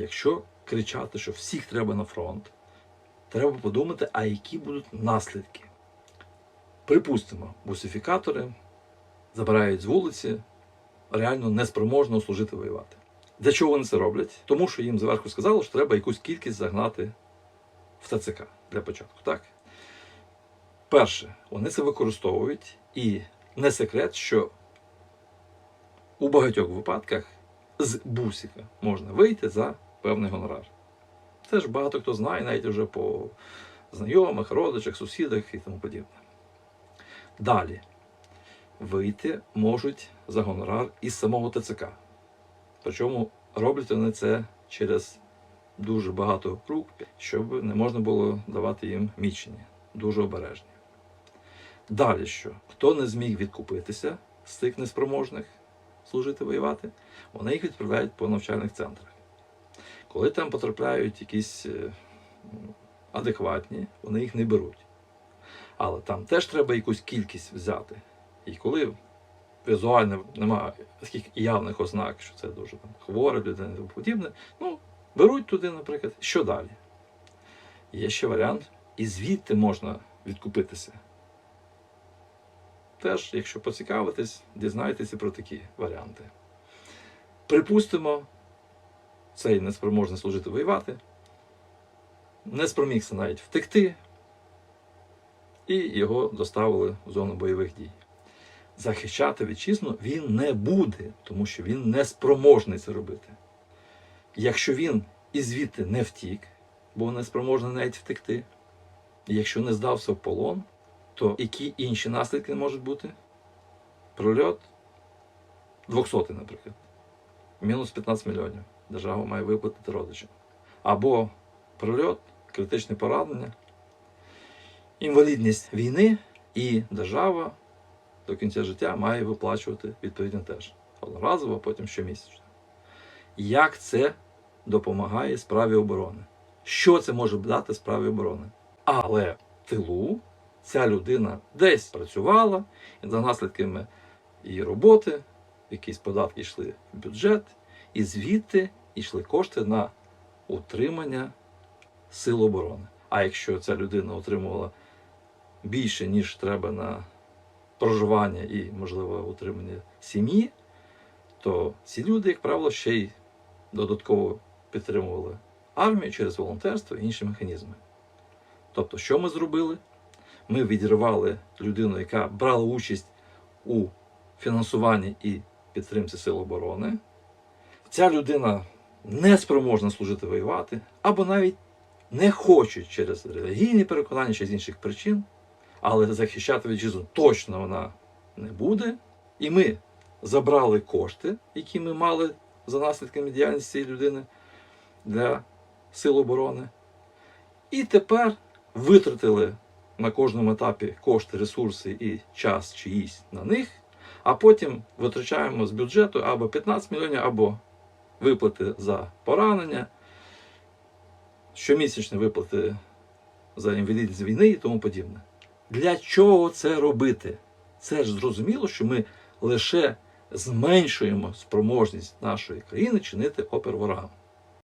Якщо кричати, що всіх треба на фронт, треба подумати, а які будуть наслідки. Припустимо, бусифікатори забирають з вулиці реально неспроможного служити воювати. Для чого вони це роблять? Тому що їм зверху сказали, що треба якусь кількість загнати в ТЦК для початку. Так? Перше, вони це використовують, і не секрет, що у багатьох випадках з бусика можна вийти за певний гонорар. Це ж багато хто знає, навіть вже по знайомих, родичах, сусідах і тому подібне. Далі вийти можуть за гонорар із самого ТЦК. Причому роблять вони це через дуже багато рук, щоб не можна було давати їм мічені. Дуже обережні. Далі що? Хто не зміг відкупитися з цих неспроможних служити воювати, вони їх відправляють по навчальних центрах. Коли там потрапляють якісь е, адекватні, вони їх не беруть. Але там теж треба якусь кількість взяти. І коли візуально немає таких явних ознак, що це дуже там, хвора людина і тому подібне, ну, беруть туди, наприклад, що далі? Є ще варіант, і звідти можна відкупитися. Теж, якщо поцікавитись, дізнайтеся про такі варіанти. Припустимо, цей неспроможний служити воювати, не спромігся навіть втекти, і його доставили в зону бойових дій. Захищати вітчизну він не буде, тому що він не спроможний це робити. Якщо він і звідти не втік, бо не спроможний навіть втекти, якщо не здався в полон, то які інші наслідки можуть бути? Прольот 200, наприклад. Мінус 15 мільйонів. Держава має виплатити родичам. Або прольот, критичне поранення, інвалідність війни, і держава до кінця життя має виплачувати відповідно теж. Одноразово, а потім щомісячно. Як це допомагає справі оборони? Що це може дати справі оборони? Але в тилу ця людина десь працювала, і за наслідками її роботи якісь податки йшли в бюджет, і звідти йшли кошти на утримання сил оборони. А якщо ця людина отримувала більше, ніж треба на проживання і, можливо, утримання сім'ї, то ці люди, як правило, ще й додатково підтримували армію через волонтерство і інші механізми. Тобто, що ми зробили? Ми відірвали людину, яка брала участь у фінансуванні і підтримці Сил оборони. Ця людина не спроможна служити воювати, або навіть не хоче через релігійні переконання чи з інших причин, але захищати вітчизну точно вона не буде. І ми забрали кошти, які ми мали за наслідками діяльності цієї людини для Сил оборони. І тепер витратили на кожному етапі кошти, ресурси і час чиїсь на них, а потім витрачаємо з бюджету або 15 мільйонів, або виплати за поранення, щомісячні виплати за інвалідність війни і тому подібне. Для чого це робити? Це ж зрозуміло, що ми лише зменшуємо спроможність нашої країни чинити опір ворогам.